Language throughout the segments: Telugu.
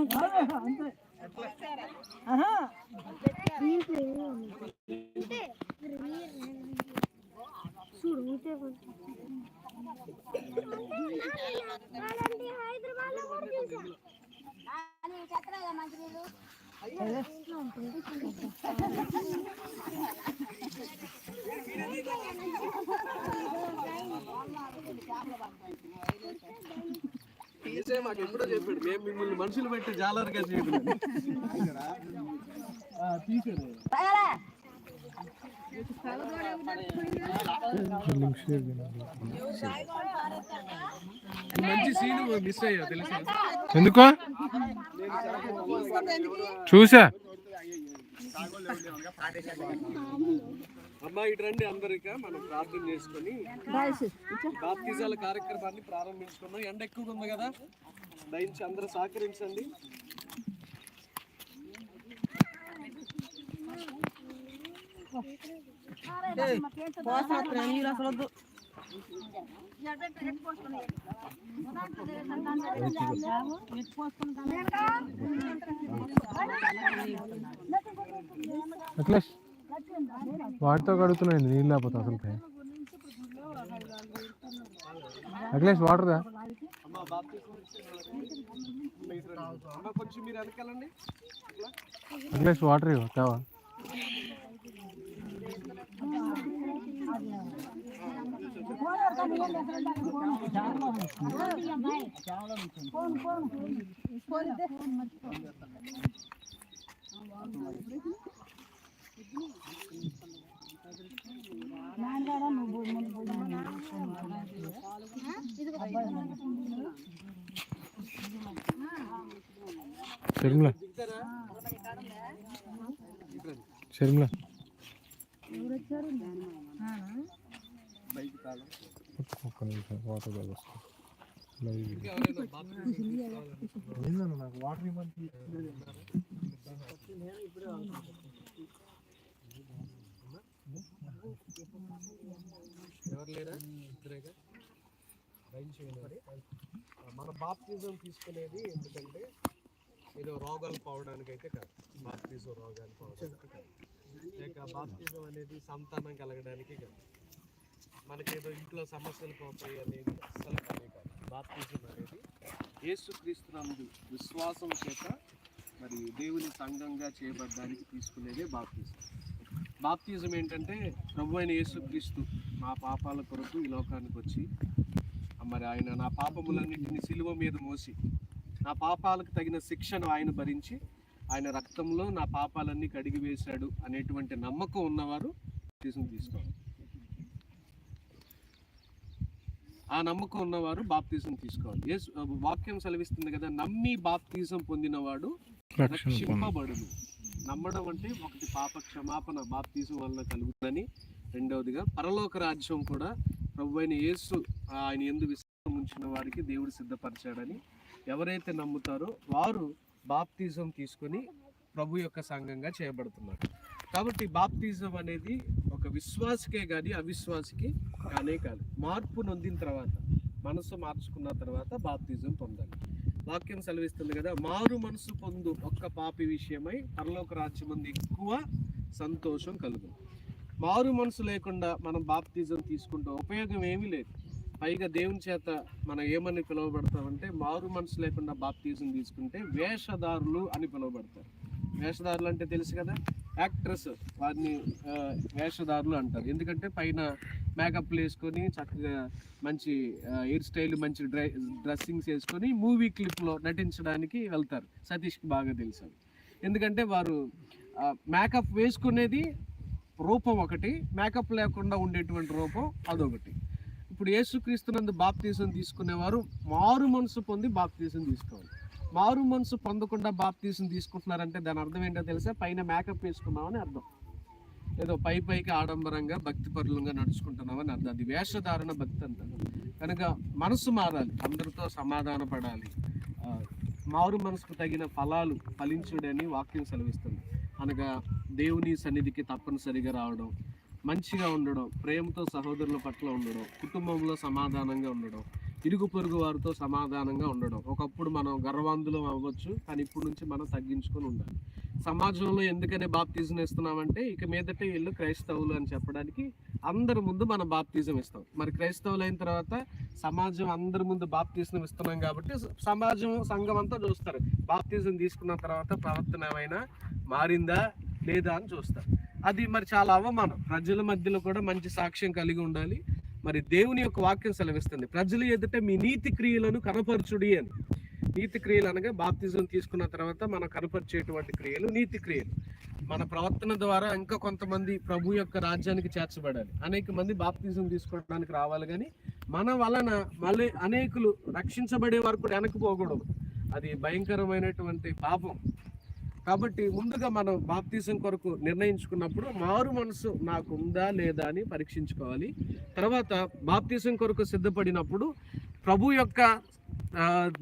你对。పెట్టి జాలరుగా మంచి సీన్ మిస్ అయ్యా తెలుసా? ఎందుకో? చూసా? అమ్మా ఇటు రండి అందరిక. మనం ప్రార్థన చేసుకొని బాప్తిజాల కార్యక్రమాన్ని ప్రారంభించుకున్నాం ఎండ ఎక్కువగా ఉంది కదా? దయించి అందరూ సహకరించండి. అఖిలేష్. వాటితో కడుగుతున్నాయి నీళ్ళు లేకపోతే అసలు అఖిలేష్ వాటర్ దా అఖిలేష్ వాటర్ ఇవ్వ ఫోన్ షర్మిల షర్మిల ఒక్క నిమిషం వాటర్ నాకు వాటర్ ఇవ్వండి? ఎవరు లేరా ఇద్దరేగా మన బాప్తిజం తీసుకునేది ఎందుకంటే ఏదో రోగాలు పోవడానికి అయితే కాదు. బాప్తిజం రోగాలు పోవడానికి కాదు. లేక బాప్తిజం అనేది సంతానం కలగడానికి కాదు. మనకేదో ఇంట్లో సమస్యలు పోతాయి అనేది అస్సలు కానే కాదు. బాప్తిజం అనేది యేసుక్రీస్తునందు విశ్వాసం చేత మరి దేవుని సంఘంగా చేయబడడానికి తీసుకునేదే బాప్తిజం. బాప్తిజం ఏంటంటే ప్రభు అయిన యేసుక్రీస్తు మా పాపాల కొరకు ఈ లోకానికి వచ్చి మరి ఆయన నా పాపములన్నింటినీ సిలువ మీద మోసి నా పాపాలకు తగిన శిక్షను ఆయన భరించి ఆయన రక్తంలో నా పాపాలన్నీ కడిగి వేశాడు అనేటువంటి నమ్మకం ఉన్నవారు బాప్తిజం తీసుకోవాలి. ఆ నమ్మకం ఉన్నవారు బాప్తిజం తీసుకోవాలి. యేసు వాక్యం సెలవిస్తుంది కదా నమ్మి బాప్తిజం పొందినవాడు రక్షింపబడును. నమ్మడం అంటే ఒకటి పాప క్షమాపణ బాప్తీసం వలన కలుగుతుందని రెండవదిగా పరలోక రాజ్యం కూడా ప్రభు అయిన యేసు ఆయన ఎందు విశ్వాసం ఉంచిన వారికి దేవుడు సిద్ధపరిచాడని ఎవరైతే నమ్ముతారో వారు బాప్తిజం తీసుకొని ప్రభు యొక్క సంఘంగా చేయబడుతున్నారు. కాబట్టి బాప్తిజం అనేది ఒక విశ్వాసకే కానీ అవిశ్వాసికి కానే కాదు. మార్పు నొందిన తర్వాత మనసు మార్చుకున్న తర్వాత బాప్తిజం పొందాలి. వాక్యం సెలవిస్తుంది కదా మారు మనసు పొందు ఒక్క పాపి విషయమై పరలోక రాజ్యం ఎక్కువ సంతోషం కలుగుతుంది మారు మనసు లేకుండా మనం బాప్తిజం తీసుకుంటే ఉపయోగం ఏమీ లేదు. పైగా దేవుని చేత మనం ఏమని పిలువబడతామంటే మారు మనసు లేకుండా బాప్తిజం తీసుకుంటే వేషధారులు అని పిలువబడతారు. వేషధారులు అంటే తెలుసు కదా? యాక్ట్రెస్ వారిని వేషధారులు అంటారు. ఎందుకంటే పైన మేకప్ వేసుకొని చక్కగా మంచి హెయిర్ స్టైల్ మంచి డ్రై డ్రెస్సింగ్స్ వేసుకొని మూవీ క్లిప్లో నటించడానికి వెళ్తారు. సతీష్కి బాగా తెలుసు ఎందుకంటే వారు మేకప్ వేసుకునేది రూపం ఒకటి మేకప్ లేకుండా ఉండేటువంటి రూపం అదొకటి. ఇప్పుడు యేసుక్రీస్తునందు బాప్తీసం తీసుకునేవారు మారు మనసు పొంది బాప్తీసం తీసుకోవాలి. మారు మనసు పొందకుండా బాప్తీసం తీసుకుంటున్నారంటే దాని అర్థం ఏంటో తెలుసా? పైన మేకప్ వేసుకున్నామని అర్థం. ఏదో పై పైకి ఆడంబరంగా భక్తి పరులంగా నడుచుకుంటున్నామని అర్థం. అది వేషధారణ భక్తి అంటారు. కనుక మనసు మారాలి. అందరితో సమాధాన పడాలి. మారు మనసుకు తగిన ఫలాలు ఫలించుడని వాక్యం సెలవిస్తుంది. అనగా దేవుని సన్నిధికి తప్పనిసరిగా రావడం మంచిగా ఉండడం ప్రేమతో సహోదరుల పట్ల ఉండడం కుటుంబంలో సమాధానంగా ఉండడం ఇరుగు పొరుగు వారితో సమాధానంగా ఉండడం. ఒకప్పుడు మనం గర్వాంధులం అవ్వచ్చు కానీ ఇప్పుడు నుంచి మనం తగ్గించుకొని ఉండాలి. సమాజంలో ఎందుకనే బాప్తిజం ఇస్తున్నామంటే ఇక మీదట వీళ్ళు క్రైస్తవులు అని చెప్పడానికి అందరి ముందు మనం బాప్తిజం ఇస్తాం మరి క్రైస్తవులు అయిన తర్వాత సమాజం అందరి ముందు బాప్తిజం ఇస్తున్నాం కాబట్టి సమాజం సంఘం అంతా చూస్తారు. బాప్తిజం తీసుకున్న తర్వాత ప్రవర్తన ఏమైనా మారిందా? లేదా అని చూస్తారు అది మరి చాలా అవమానం. ప్రజల మధ్యలో కూడా మంచి సాక్ష్యం కలిగి ఉండాలి. మరి దేవుని యొక్క వాక్యం సెలవిస్తుంది. ప్రజలు ఎదుట మీ నీతి క్రియలను కనపరచుడి అని. నీతి క్రియలు అనగా బాప్తిజం తీసుకున్న తర్వాత మనం కనపరిచేటువంటి క్రియలు నీతి క్రియలు. మన ప్రవర్తన ద్వారా ఇంకా కొంతమంది ప్రభు యొక్క రాజ్యానికి చేర్చబడాలి. అనేక మంది బాప్తిజం తీసుకోవడానికి రావాలి కానీ మన వలన మళ్ళీ అనేకులు రక్షించబడే వరకు వెనకపోకూడదు వెనక్కి పోకూడదు. అది భయంకరమైనటువంటి పాపం. కాబట్టి ముందుగా మనం బాప్తీసం కొరకు నిర్ణయించుకున్నప్పుడు మారు మనసు నాకు ఉందా లేదా అని పరీక్షించుకోవాలి. తర్వాత బాప్తీసం కొరకు సిద్ధపడినప్పుడు ప్రభు యొక్క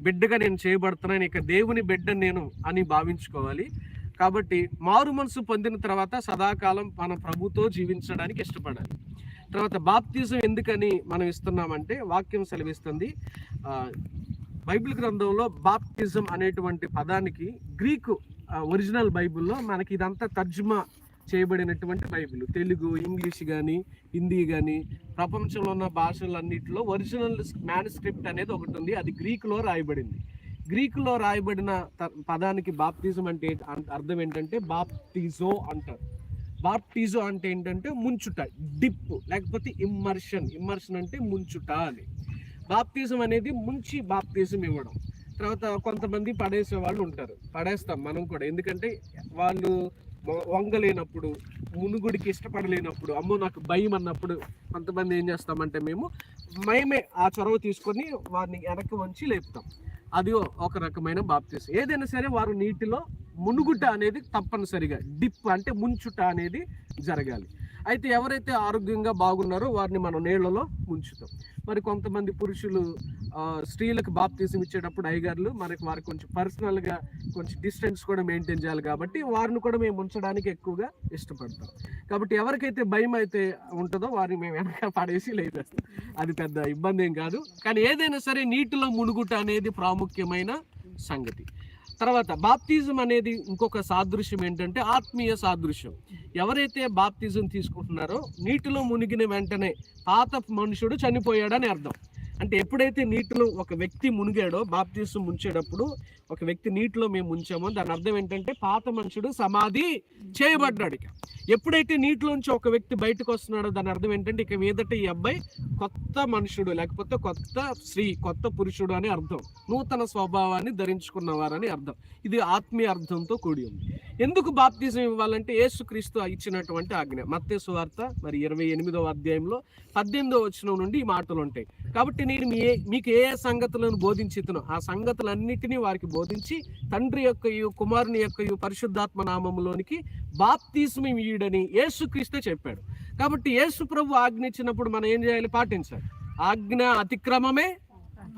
బిడ్డగా నేను చేయబడుతున్నాను ఇక దేవుని బిడ్డ నేను అని భావించుకోవాలి. కాబట్టి మారు మనసు పొందిన తర్వాత సదాకాలం మన ప్రభుతో జీవించడానికి ఇష్టపడాలి. తర్వాత బాప్తీసం ఎందుకని మనం ఇస్తున్నామంటే వాక్యం సెలవిస్తుంది. బైబిల్ గ్రంథంలో బాప్తిజం అనేటువంటి పదానికి గ్రీకు ఒరిజినల్ బైబిల్లో మనకి ఇదంతా తర్జుమా చేయబడినటువంటి బైబిల్. తెలుగు ఇంగ్లీష్ కానీ హిందీ కానీ ప్రపంచంలో ఉన్న భాషలన్నిటిలో ఒరిజినల్ మ్యానుస్క్రిప్ట్ అనేది ఒకటి ఉంది. అది గ్రీకులో రాయబడింది. గ్రీకులో రాయబడిన త- పదానికి బాప్తిజం అంటే అర్థం ఏంటంటే బాప్టిజో అంటారు. బాప్టిజో అంటే ఏంటంటే ముంచుట డిప్ లేకపోతే ఇమ్మర్షన్. ఇమ్మర్షన్ అంటే ముంచుట అని. బాప్తిజం అనేది ముంచి బాప్తిజం ఇవ్వడం. తర్వాత కొంతమంది పడేసే వాళ్ళు ఉంటారు. పడేస్తాం మనం కూడా. ఎందుకంటే వాళ్ళు వంగలేనప్పుడు మునుగుడికి ఇష్టపడలేనప్పుడు అమ్మో నాకు భయం అన్నప్పుడు కొంతమంది ఏం చేస్తామంటే మేము మేమే ఆ చొరవ తీసుకొని వారిని వెనక్కి వంచి లేపుతాం. అది ఒక రకమైన బాప్తీసం. ఏదైనా సరే వారు నీటిలో మునుగుట అనేది తప్పనిసరిగా డిప్ అంటే ముంచుట అనేది జరగాలి. అయితే ఎవరైతే ఆరోగ్యంగా బాగున్నారో వారిని మనం నీళ్ళలో ముంచుతాం. మరి కొంతమంది పురుషులు స్త్రీలకు బాప్తీసం ఇచ్చేటప్పుడు అయ్యగారులు మనకి వారికి కొంచెం పర్సనల్గా కొంచెం డిస్టెన్స్ కూడా మెయింటైన్ చేయాలి కాబట్టి వారిని కూడా మేము ఉంచడానికి ఎక్కువగా ఇష్టపడతాం. కాబట్టి ఎవరికైతే భయం అయితే ఉంటుందో వారిని మేము వెనక పడేసి లేదు అది పెద్ద ఇబ్బంది ఏం కాదు. కానీ ఏదైనా సరే నీటిలో మునుగుట అనేది ప్రాముఖ్యమైన సంగతి. తర్వాత బాప్తిజం అనేది ఇంకొక సాదృశ్యం ఏంటంటే ఆత్మీయ సాదృశ్యం. ఎవరైతే బాప్తిజం తీసుకుంటున్నారో నీటిలో మునిగిన వెంటనే పాత మనుషుడు చనిపోయాడని అర్థం. అంటే ఎప్పుడైతే నీటిలో ఒక వ్యక్తి మునిగాడో బాప్తిజం ముంచేటప్పుడు ఒక వ్యక్తి నీటిలో మేము ముంచామో దాని అర్థం ఏంటంటే పాత మనుషుడు సమాధి చేయబడ్డాడు ఇక. ఎప్పుడైతే నీటిలోంచి ఒక వ్యక్తి బయటకు వస్తున్నాడో దాని అర్థం ఏంటంటే ఇక మీదట ఈ అబ్బాయి కొత్త మనుషుడు లేకపోతే కొత్త స్త్రీ కొత్త పురుషుడు అని అర్థం. నూతన స్వభావాన్ని ధరించుకున్నవారని అర్థం. ఇది ఆత్మీయ అర్థంతో కూడి ఉంది. ఎందుకు బాప్తిజం ఇవ్వాలంటే యేసుక్రీస్తు ఇచ్చినటువంటి ఆజ్ఞ. మత్తే సువార్త మరి ఇరవై ఎనిమిదవ అధ్యాయంలో పద్దెనిమిదవ వచనం నుండి ఈ మాటలు ఉంటాయి. కాబట్టి నేను మీ మీకు ఏ ఏ సంగతులను బోధించుతున్నాను ఆ సంగతులన్నిటినీ వారికి బోధించి తండ్రి యొక్క కుమారుని యొక్క పరిశుద్ధాత్మ నామంలోనికి బాప్తీసుమీయుడని యేసుక్రీస్తే చెప్పాడు. కాబట్టి యేసు ప్రభు ఆజ్ఞ ఇచ్చినప్పుడు మనం ఏం చేయాలి? పాటించాలి. ఆజ్ఞ అతిక్రమమే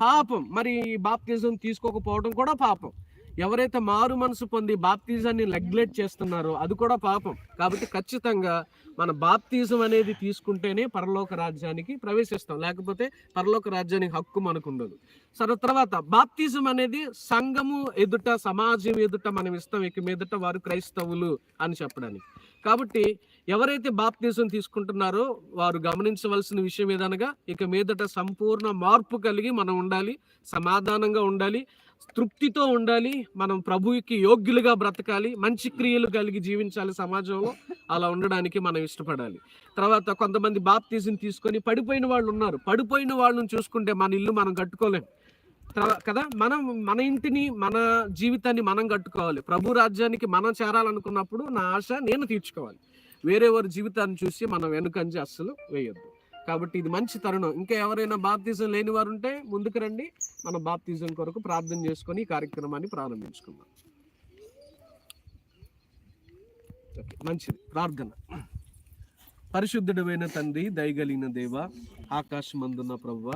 పాపం. మరి ఈ బాప్తిజం తీసుకోకపోవడం కూడా పాపం. ఎవరైతే మారు మనసు పొంది బాప్తిజాన్ని నెగ్లెక్ట్ చేస్తున్నారో అది కూడా పాపం. కాబట్టి ఖచ్చితంగా మన బాప్తిజం అనేది తీసుకుంటేనే పరలోక రాజ్యానికి ప్రవేశిస్తాం. లేకపోతే పరలోక రాజ్యానికి హక్కు మనకు ఉండదు సరే తర్వాత బాప్తిజం అనేది సంఘము ఎదుట సమాజం ఎదుట మనం ఇస్తాం. ఇక మీదట వారు క్రైస్తవులు అని చెప్పడానికి. కాబట్టి ఎవరైతే బాప్తిజం తీసుకుంటున్నారో వారు గమనించవలసిన విషయం ఏదనగా ఇక మీదట సంపూర్ణ మార్పు కలిగి మనం ఉండాలి సమాధానంగా ఉండాలి తృప్తితో ఉండాలి. మనం ప్రభువుకి యోగ్యులుగా బ్రతకాలి. మంచి క్రియలు కలిగి జీవించాలి సమాజంలో. అలా ఉండడానికి మనం ఇష్టపడాలి. తర్వాత కొంతమంది బాప్తీజం తీసుకొని పడిపోయిన వాళ్ళు ఉన్నారు. పడిపోయిన వాళ్ళని చూసుకుంటే మన ఇల్లు మనం కట్టుకోలేం. కదా? మనం మన ఇంటిని మన జీవితాన్ని మనం కట్టుకోవాలి. ప్రభు రాజ్యానికి మనం చేరాలనుకున్నప్పుడు నా ఆశ నేను తీర్చుకోవాలి. వేరే వారి జీవితాన్ని చూసి మనం వెనుకంజి అస్సలు వేయొద్దు. కాబట్టి ఇది మంచి తరుణం. ఇంకా ఎవరైనా బాప్తిజం లేని వారు ఉంటే ముందుకు రండి. మనం బాప్తిజం కొరకు ప్రార్థన చేసుకొని ఈ కార్యక్రమాన్ని ప్రారంభించుకుందాం. మంచిది. ప్రార్థన. పరిశుద్ధుడమైన తండ్రి దయగలిగిన దేవ ఆకాశమందున్న ప్రవ్వ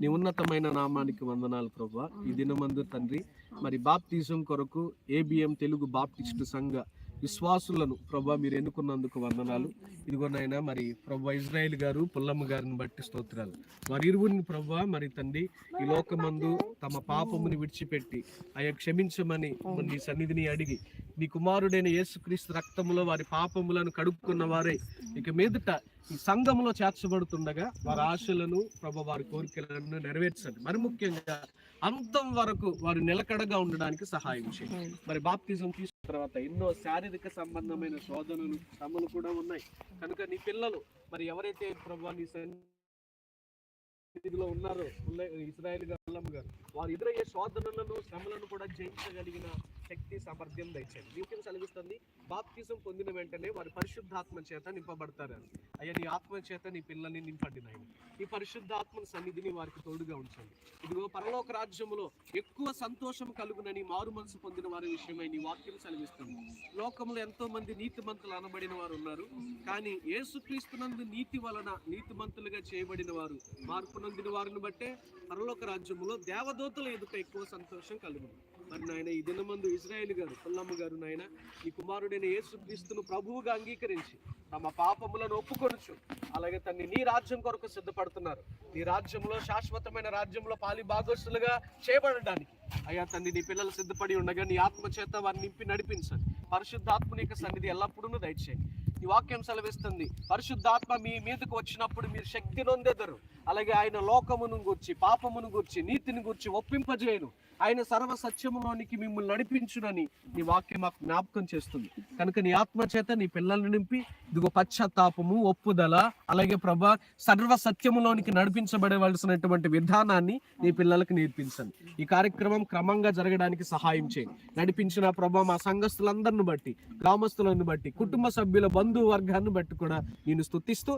నీ ఉన్నతమైన నామానికి వందనాలు ప్రవ్వ. ఈ దినమందు తండ్రి మరి బాప్తిజం కొరకు ఏబిఎం తెలుగు బాప్టిస్ట్ సంఘ విశ్వాసులను ప్రభా మీరు ఎన్నుకున్నందుకు వందనాలు. ఇదిగోనైనా మరి ప్రభా ఇజ్రాయిల్ గారు పుల్లమ్మ గారిని బట్టి స్తోత్రాలు. వారి ఇరువురిని ప్రభా మరి తండ్రి ఈ లోకమందు తమ పాపముని విడిచిపెట్టి ఆయా క్షమించమని నీ సన్నిధిని అడిగి నీ కుమారుడైన యేసుక్రీస్తు రక్తములో వారి పాపములను కడుక్కున్న వారే. ఇక మీదట ఈ సంఘంలో చేర్చబడుతుండగా వారి ఆశలను ప్రభు వారి కోరికలను నెరవేర్చండి. మరి ముఖ్యంగా అంతం వరకు వారు నిలకడగా ఉండడానికి సహాయం చేయండి. మరి బాప్తిజం తీసుకున్న తర్వాత ఎన్నో శారీరక సంబంధమైన శోధనలు శ్రమలు కూడా ఉన్నాయి. కనుక నీ పిల్లలు మరి ఎవరైతే ప్రభు నీ సన్నిధిలో ఉన్నారో ఉల్ల- ఇస్రాయేల్ గారు వారు ఎదురయ్యే శోధనలను శ్రమలను కూడా జయించగలిగిన శక్తి సామర్థ్యం దయచేయండి. వీక్యం సెలవిస్తుంది బాప్తిజం పొందిన వెంటనే వారి పరిశుద్ధాత్మ చేత నింపబడతారు. అయ్యా నీ ఆత్మ చేత నీ పిల్లల్ని నింపండి నాయన ఈ పరిశుద్ధాత్మ సన్నిధిని వారికి తోడుగా ఉంచండి. ఇదిగో పరలోక రాజ్యములో ఎక్కువ సంతోషం కలుగునని మారు మనసు పొందిన వారి విషయమై నీ వాక్యం సెలవిస్తుంది. లోకంలో ఎంతో మంది నీతిమంతులు అనబడిన వారు ఉన్నారు. కానీ ఏసుక్రీస్తునందు నీతి వలన నీతిమంతులుగా చేయబడిన వారు మార్పు నొందిన వారిని బట్టే పరలోక రాజ్యములో దేవదూతల ఎదుట ఎక్కువ సంతోషం కలుగుతుంది మరి నాయన ఈ దినమందు ఇజ్రాయేల్ గారు పుల్లమ్మ గారు నాయన ఈ కుమారుడైన యేసుక్రీస్తును ప్రభువుగా అంగీకరించి తమ పాపములను ఒప్పుకొనుచు అలాగే తన్ని నీ రాజ్యం కొరకు సిద్ధపడుతున్నారు. నీ రాజ్యంలో శాశ్వతమైన రాజ్యంలో పాలి భాగస్సులుగా చేయబడడానికి. అయ్యా తండ్రి నీ పిల్లలు సిద్ధపడి ఉండగా నీ ఆత్మ చేత వారిని నింపి నడిపించండి. పరిశుద్ధాత్మని యొక్క సన్నిధి ఎల్లప్పుడూ దయచేయండి. ఈ వాక్యం సెలవిస్తుంది పరిశుద్ధాత్మ మీ మీదకు వచ్చినప్పుడు మీరు శక్తి నొందెదరు. అలాగే ఆయన లోకమును గూర్చి పాపమును గూర్చి నీతిని గూర్చి ఒప్పింపజేయను. ఆయన సర్వ సత్యములోనికి మిమ్మల్ని నడిపించునని నీ వాక్యం మాకు జ్ఞాపకం చేస్తుంది. కనుక నీ ఆత్మ చేత నీ పిల్లల్ని నింపి ఇదిగో పశ్చాత్తాపము ఒప్పుదల అలాగే ప్రభా సర్వ సత్యములోనికి నడిపించబడవలసినటువంటి విధానాన్ని నీ పిల్లలకు నేర్పించండి. ఈ కార్యక్రమం క్రమంగా జరగడానికి సహాయం చేయండి. నడిపించిన ప్రభా మా సంఘస్థులందరిని బట్టి గ్రామస్తులను బట్టి కుటుంబ సభ్యుల బంధువు వర్గాన్ని బట్టి కూడా నేను స్తుతిస్తూ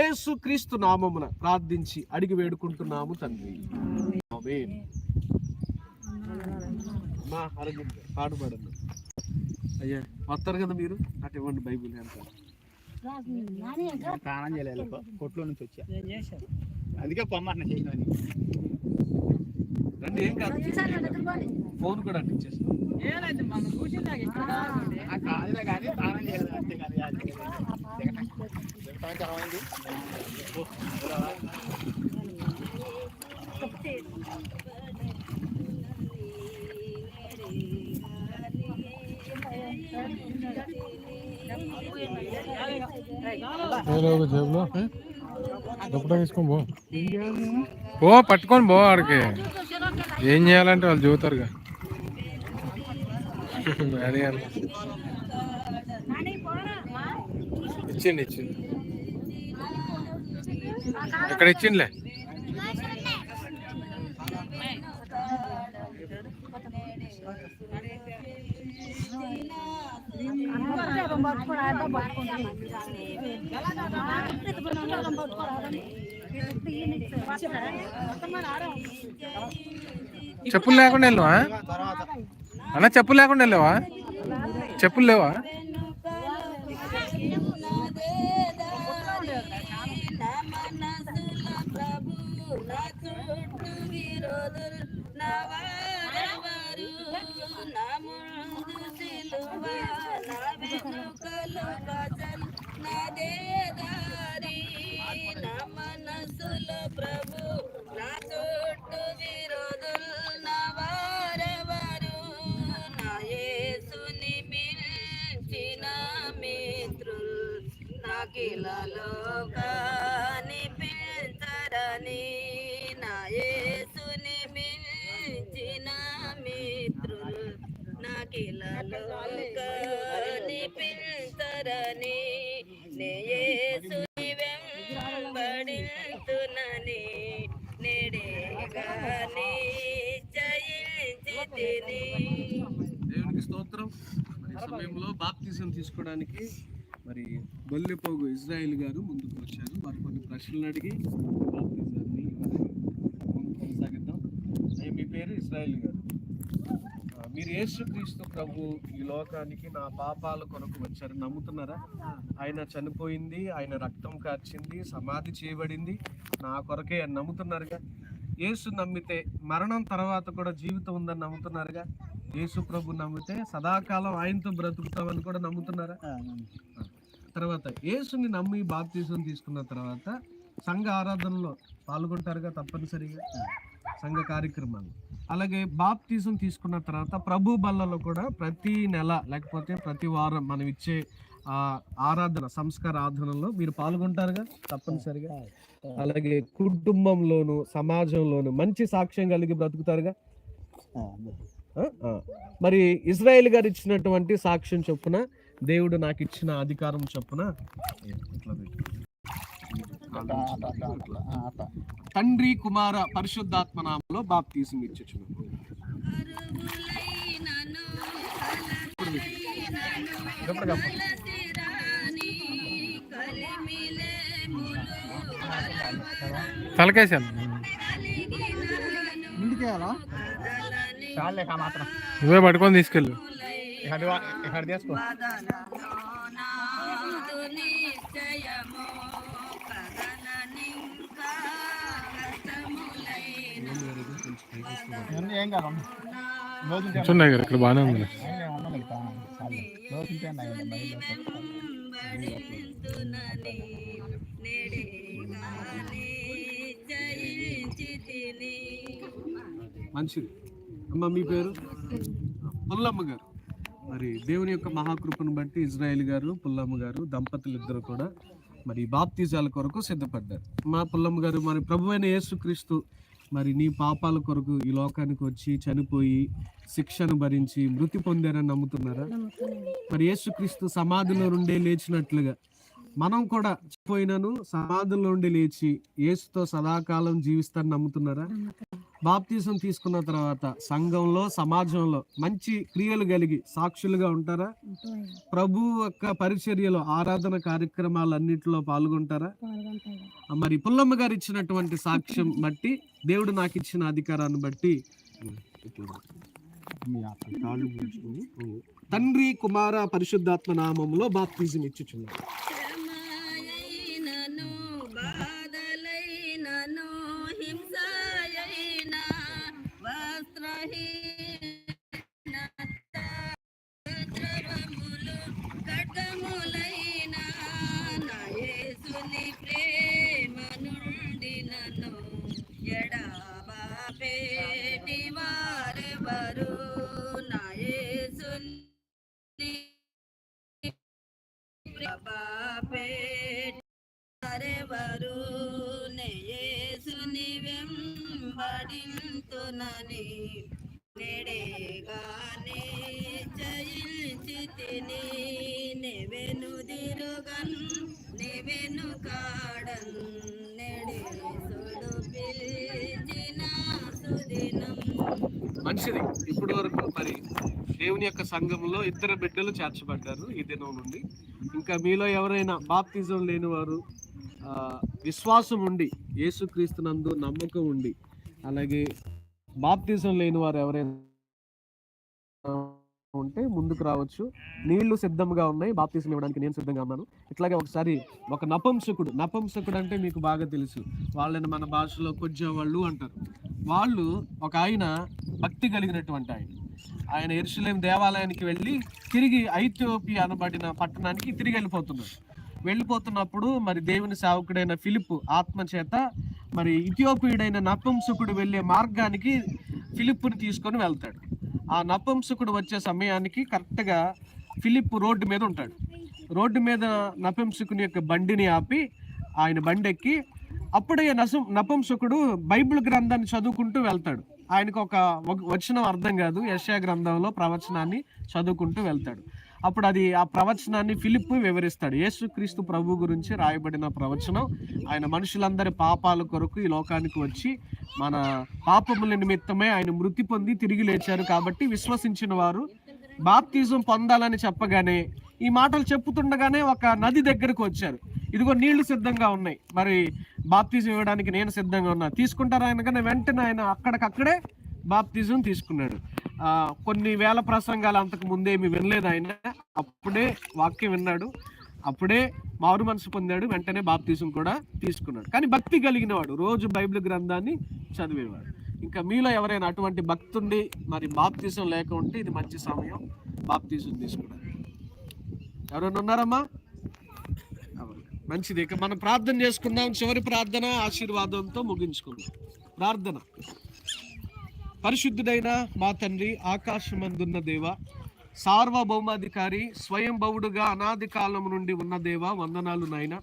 ఏసుక్రీస్తు నామమున ప్రార్థించి అడిగి వేడుకుంటున్నాము తండ్రి. ఆమేన్. మా అరవింద్ పాడుపడండి అయ్యా వస్తారు కదా మీరు? అటు ఇవ్వండి బైబిల్ ఎంత స్నానం చేయలేదు. కొట్లో నుంచి వచ్చా. అందుకే పొమ్మన్న చేయను రండి ఏం కాదు. ఫోన్ కూడా అంటించేసి ఏనైతే మనం కూర్చున్నాక ఇక్కడ కాదండి. ఆ కాదులే కానీ స్నానం చేయలేదు. అంతే కాదు జేబులో. తీసుకొని పో. పో పట్టుకొని పో ఆడికి. ఏం చేయాలంటే వాళ్ళు చూతారుగా అదే. ఇచ్చిండి ఇచ్చింది ఇక్కడ ఇచ్చిండ్లే? చెప్పులు లేకుండా వెళ్ళవా? అన్న చెప్పులు లేకుండా వెళ్ళవా? చెప్పులు లేవా? ప్రభు నా చుట్టూ విరోధులు నా వారెవరు నా యేసుని మించిన మిత్రులు నాకిలలో కనిపించరని నా మరి సమయంలో బాప్తిజం తీసుకోవడానికి మరి బొల్లెపోగు ఇజ్రాయిల్ గారు ముందుకు వచ్చారు. వారు కొన్ని ప్రశ్నలు అడిగి బాప్తిజాన్ని ముందు కొనసాగిద్దాం. అయ్యా, మీ పేరు ఇజ్రాయిల్ గారు. మీరు మీరు యేసుక్రీస్తు ప్రభు ఈ లోకానికి నా పాపాల కొరకు వచ్చారు. నమ్ముతున్నారా? ఆయన చనిపోయింది ఆయన రక్తం కార్చింది సమాధి చేయబడింది. నా కొరకే అని నమ్ముతున్నారుగా? యేసు నమ్మితే మరణం తర్వాత కూడా జీవితం ఉందని నమ్ముతున్నారుగా? యేసు ప్రభు నమ్మితే సదాకాలం ఆయనతో బ్రతుకుతామని కూడా నమ్ముతున్నారా? తర్వాత యేసుని నమ్మి బాప్తీసం తీసుకున్న తర్వాత సంఘ ఆరాధనలో పాల్గొంటారుగా తప్పనిసరిగా? సంఘ కార్యక్రమాలు. అలాగే బాప్తీసం తీసుకున్న తర్వాత ప్రభు బల్లలో కూడా ప్రతి నెల లేకపోతే ప్రతి వారం మనం ఇచ్చే ఆ ఆరాధన సంస్కార ఆరాధనలో మీరు పాల్గొంటారుగా తప్పనిసరిగా? అలాగే కుటుంబంలోను సమాజంలోను మంచి సాక్ష్యం కలిగి బ్రతుకుతారుగా. మరి ఇజ్రాయెల్ గారు ఇచ్చినటువంటి సాక్ష్యం చొప్పున దేవుడు నాకు ఇచ్చిన అధికారం చొప్పున. ఇట్లా పెట్టు. తండ్రి కుమార పరిశుద్ధాత్మ నామంలో బాప్తీసం ఇచ్చుచున్నాను తలకేసాను ఇంటికి నువ్వే పట్టుకొని తీసుకెళ్ళు. ఇక్కడ ఇక్కడ తీసుకో. కూర్చున్నాయి కదా ఇక్కడ బాగానే ఉంది. మంచిది అమ్మ మీ పేరు? పుల్లమ్మ గారు. మరి దేవుని యొక్క మహాకృపను బట్టి ఇజ్రాయెల్ గారు పుల్లమ్మ గారు దంపతులు ఇద్దరు కూడా మరి బాప్తిజాల కొరకు సిద్ధపడ్డారు. మా పుల్లమ్మ గారు మరి ప్రభు అయిన యేసుక్రీస్తు మరి నీ పాపాల కొరకు ఈ లోకానికి వచ్చి చనిపోయి శిక్షను భరించి మృతి పొందారని నమ్ముతున్నారా? మరి యేసుక్రీస్తు సమాధిలో నుండే లేచినట్లుగా మనం కూడా పోయినను సమాధుల నుండి లేచి యేసుతో సదాకాలం జీవిస్తారని నమ్ముతున్నారా? బాప్తీసం తీసుకున్న తర్వాత సంఘంలో సమాజంలో మంచి క్రియలు కలిగి సాక్షులుగా ఉంటారా? ప్రభు యొక్క పరిచర్యలో ఆరాధన కార్యక్రమాలన్నిటిలో పాల్గొంటారా? మరి పుల్లమ్మ గారు ఇచ్చినటువంటి సాక్ష్యం బట్టి దేవుడు నాకు ఇచ్చిన అధికారాన్ని బట్టి తండ్రి కుమార పరిశుద్ధాత్మ నామంలో బాప్తిజం ఇచ్చుచున్నాను సంఘంలో ఇద్దరు బిడ్డలు చేర్చబడ్డారు ఈ దినం నుండి. ఇంకా మీలో ఎవరైనా బాప్తిజం లేనివారు విశ్వాసం ఉండి యేసుక్రీస్తునందు నమ్మకం ఉండి అలాగే బాప్తిజం లేని వారు ఎవరైనా ఉంటే ముందుకు రావచ్చు. నీళ్ళు సిద్ధంగా ఉన్నాయి. బాప్తిజం ఇవ్వడానికి నేను సిద్ధంగా ఉన్నాను. ఇట్లాగే ఒకసారి ఒక నపంసకుడు నపంసకుడు అంటే మీకు బాగా తెలుసు. వాళ్ళని మన భాషలో కొంచెం వాళ్ళు అంటారు. వాళ్ళు ఒక ఆయన భక్తి కలిగినటువంటి ఆయన. ఆయన ఎరుసలేం దేవాలయానికి వెళ్ళి తిరిగి ఐథియోపియా అనబడిన పట్టణానికి తిరిగి వెళ్ళిపోతున్నాడు. వెళ్ళిపోతున్నప్పుడు మరి దేవుని సేవకుడైన ఫిలిప్ ఆత్మ చేత మరి ఇథియోపియుడైన నపుంసకుడు వెళ్ళే మార్గానికి ఫిలిప్ని తీసుకొని వెళ్తాడు. ఆ నపుంసకుడు వచ్చే సమయానికి కరెక్ట్గా ఫిలిప్ రోడ్డు మీద ఉంటాడు. రోడ్డు మీద నపుంసకుని యొక్క బండిని ఆపి ఆయన బండి ఎక్కి అప్పుడే నసం నపుంసకుడు బైబిల్ గ్రంథాన్ని చదువుకుంటూ వెళ్తాడు. ఆయనకు ఒక వచనం అర్థం కాదు. యశా గ్రంథంలో ప్రవచనాన్ని చదువుకుంటూ వెళ్తాడు. అప్పుడు అది ఆ ప్రవచనాన్ని ఫిలిప్ వివరిస్తాడు. యేసుక్రీస్తు ప్రభు గురించి రాయబడిన ప్రవచనం. ఆయన మనుషులందరి పాపాల కొరకు ఈ లోకానికి వచ్చి మన పాపముల నిమిత్తమే ఆయన మృతి పొంది తిరిగి లేచారు కాబట్టి విశ్వసించిన వారు బాప్తిజం పొందాలని చెప్పగానే ఈ మాటలు చెప్పుతుండగానే ఒక నది దగ్గరకు వచ్చారు. ఇదిగో నీళ్ళు సిద్ధంగా ఉన్నాయి. మరి బాప్తిజం ఇవ్వడానికి నేను సిద్ధంగా ఉన్నా. తీసుకుంటారా కానీ వెంటనే ఆయన అక్కడికక్కడే బాప్తిజం తీసుకున్నాడు. కొన్ని వేల ప్రసంగాలు అంతకు ముందేమి వినలేదు ఆయన. అప్పుడే వాక్యం విన్నాడు. అప్పుడే మారు మనసు పొందాడు. వెంటనే బాప్తిజం కూడా తీసుకున్నాడు. కానీ భక్తి కలిగిన వాడు రోజు బైబిల్ గ్రంథాన్ని చదివేవాడు. ఇంకా మీలో ఎవరైనా అటువంటి భక్తుండి మరి బాప్తీసం లేక ఉంటే ఇది మంచి సమయం బాప్తీసం తీసుకున్నాడు. ఎవరైనా ఉన్నారమ్మా? మంచిది. ఇక మనం ప్రార్థన చేసుకుందాం. చివరి ప్రార్థన ఆశీర్వాదంతో ముగించుకుందాం. ప్రార్థన. పరిశుద్ధుడైన మా తండ్రి ఆకాశమందున్న దేవ సార్వభౌమాధికారి స్వయం భవుడుగా అనాది కాలం నుండి ఉన్న దేవ వందనాలు నాయన.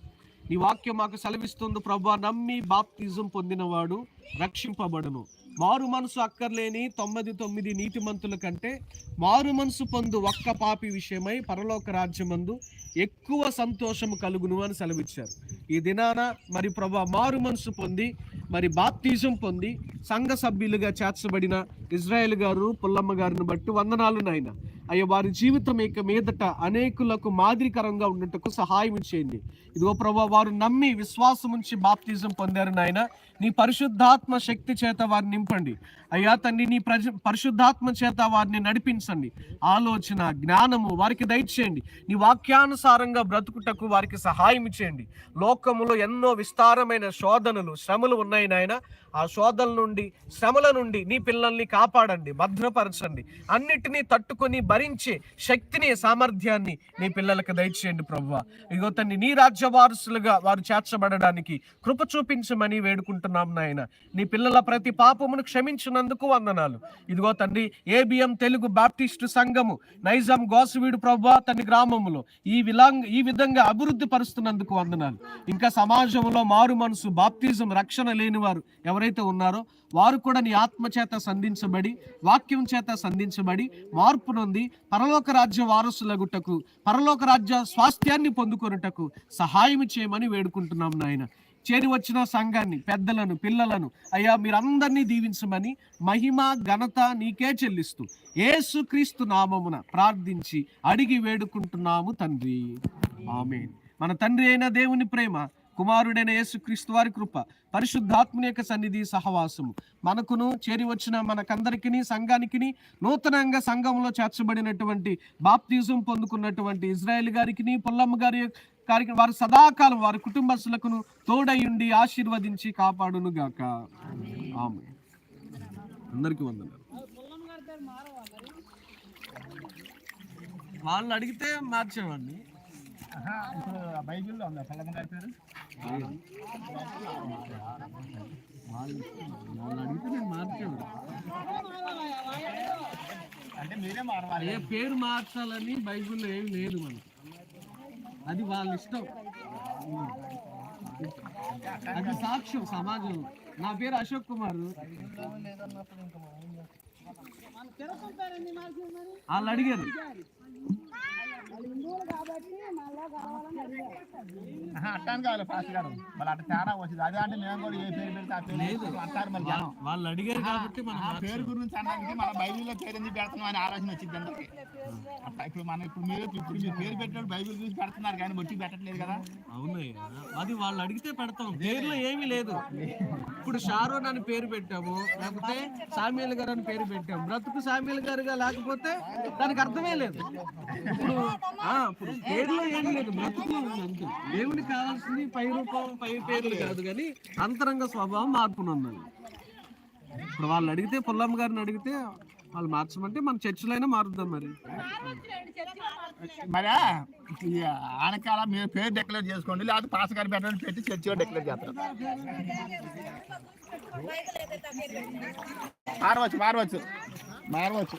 నీ వాక్యం మాకు సెలవిస్తుంది. ప్రభా నమ్మి బాప్తిజం పొందినవాడు రక్షింపబడును. మారు మనసు అక్కర్లేని తొమ్మిది తొమ్మిది నీతిమంతుల కంటే మారు మనసు పొందు ఒక్క పాపి విషయమై పరలోక రాజ్యమందు ఎక్కువ సంతోషం కలుగును అని సెలవిచ్చారు. ఈ దినాన మరి ప్రభా మారు మనసు పొంది మరి బాప్తిజం పొంది సంఘ సభ్యులుగా చేర్చబడిన ఇజ్రాయెల్ గారు పుల్లమ్మ గారిని బట్టి వందనాలు నాయన. అయ్యా వారి జీవితం ఇక మీదట అనేకులకు మాదిరికరంగా ఉండటకు సహాయం చేయండి. ఇదిగో ప్రభా వారు నమ్మి విశ్వాసం ఉంచి బాప్తిజం పొందారు నాయన. నీ పరిశుద్ధాత్మ శక్తి చేత వారిని నింపండి. అయ్యా తండ్రి నీ ప్రజ పరిశుద్ధాత్మ చేత వారిని నడిపించండి. ఆలోచన జ్ఞానము వారికి దయచేయండి. నీ వాక్యానుసారంగా బ్రతుకుటకు వారికి సహాయం చేయండి లోకములో ఎన్నో విస్తారమైన శోధనలు శ్రమలు ఉన్నాయి నాయన. ఆ శోధల నుండి శ్రమల నుండి నీ పిల్లల్ని కాపాడండి భద్రపరచండి. అన్నిటినీ తట్టుకొని భరించే శక్తిని సామర్థ్యాన్ని నీ పిల్లలకు దయచేయండి ప్రభువ. ఇగో తన్ని నీ రాజ్య వారసులుగా వారు చేర్చబడడానికి కృప చూపించమని వేడుకుంటున్నాం నాయన. నీ పిల్లల ప్రతి పాపమును క్షమించినందుకు వందనాలు. ఇదిగో తండ్రి ఏబిఎం తెలుగు బాప్టిస్ట్ సంఘము నైజాం గోసవీడు ప్రభు తన గ్రామములో ఈ విలాంగ్ ఈ విధంగా అభివృద్ధి పరుస్తున్నందుకు వందనాలు. ఇంకా సమాజంలో మారు మనసు బాప్తిజం రక్షణ లేని వారు ఎవరైతే ఉన్నారో వారు కూడా నీ ఆత్మ చేత సంధించబడి వాక్యం చేత సంధించబడి మార్పు నొంది పరలోక రాజ్య వారసులగుటకు పరలోక రాజ్య స్వాస్థ్యాన్ని పొందుకొనుటకు సహాయం చేయమని వేడుకుంటున్నాం నాయన. చేరి వచ్చిన సంఘాన్ని పెద్దలను పిల్లలను అయ్యా మీరందరినీ దీవించమని మహిమ ఘనత నీకే చెల్లిస్తూ ఏసుక్రీస్తు నామమున ప్రార్థించి అడిగి వేడుకుంటున్నాము తండ్రి. ఆమె మన తండ్రి అయిన దేవుని ప్రేమ కుమారుడైన యేసుక్రీస్తు వారి కృప పరిశుద్ధాత్మని యొక్క సన్నిధి సహవాసము. మనకును చేరి వచ్చిన మనకందరికిని సంఘానికి నూతనంగా సంఘంలో చేర్చబడినటువంటి బాప్తిజం పొందుకున్నటువంటి ఇజ్రాయెల్ గారికి పొల్లమ్మ గారి గారికి వారి సదాకాలం వారి కుటుంబస్తులకును తోడయుండి ఆశీర్వదించి కాపాడును గాక ఆమె అందరికీ వందనాలు. వాళ్ళు అడిగితే మార్చేవాడిని. ఇప్పుడు బైబిల్లో ఉందా? గారి పేరు? వాళ్ళు వాళ్ళు అడిగితే నేను మార్చేవాడు అంటే మీరే మారవాలి. ఏ పేరు మార్చాలని బైబిల్లో ఏమి లేదు మనకి. అది వాళ్ళ ఇష్టం. అది సాక్ష్యం సమాజం నా పేరు అశోక్ కుమార్. వాళ్ళు అడిగారు. అట్టాను కావాలి ఫాస్ట్ గారు మళ్ళీ అట్ట తేడా వచ్చింది. అదే అంటే మేము కూడా ఏ పేరు పెడితే ఆ పేరు వేసుకుంటాం అంటారు మరి జనం. వాళ్ళు అడిగారు కాబట్టి మనం ఆ పేరు గురించి అనడానికి మన బైబిల్లో పేరు ఎందుకు పెడుతున్నాం అని ఆలోచన వచ్చింది అందరికి. అట్లా ఇప్పుడు మనం ఇప్పుడు మీరు ఇప్పుడు మీరు పేరు పెట్టాడు బైబిల్ చూసి పెడుతున్నారు కానీ బొట్టి పెట్టట్లేదు కదా. అవునయ్య అది వాళ్ళు అడిగితే పెడతాం. పేర్లో ఏమీ లేదు. ఇప్పుడు షారోన్ అని పేరు పెట్టాము. లేకపోతే సామ్యుల్ గారు అని పేరు పెట్టాము. బ్రతుకు సామ్యుల్ గారుగా లేకపోతే దానికి అర్థమే లేదు. ఇప్పుడు ఇప్పుడు పేర్లు ఏం లేదు బ్రతుకులో ఉంది దేవునికి కావాల్సింది పై రూపం పై పేర్లు కాదు కానీ అంతరంగ స్వభావం మార్పునుందని ఇప్పుడు వాళ్ళు అడిగితే పుల్లమ్మ గారిని అడిగితే వాళ్ళు మార్చమంటే మన చర్చిలో అయినా మారుద్దాం మరి. మరి ఆనకాల మీరు పేరు డిక్లేర్ చేసుకోండి లేకపోతే పాస్ గారి పెట్టండి పెట్టి చర్చిలో డిక్లేర్ చేస్తారు. మారవచ్చు మారవచ్చు మారవచ్చు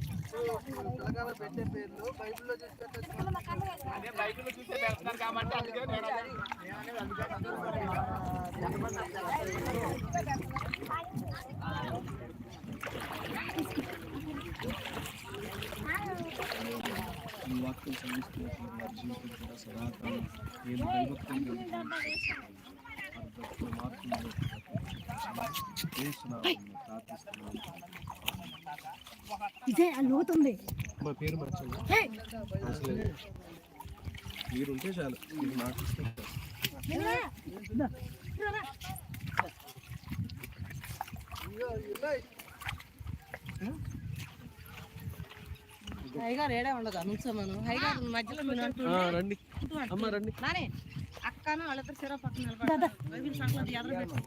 పెట్టే పేర్లు మాట్లాడి అదే బైబిల్లో పెడుతున్నారు కాబట్టి అందుకే ఈ వాక్యం కూడా సదాకాలం దైవత్వం ప్రార్థిస్తున్నాను ఇదే లోతుంది. మా పేరు చాలు. మీరు నాకు ఇస్తే చాలు. హైగారు ఏడే ఉండదు నుంచోమను. హైగారు మధ్యలో ఆ, రండి. అమ్మ రండి. నానే అక్కను వాళ్ళిద్దరు సిరా పక్కన ఎదురు పెట్టు.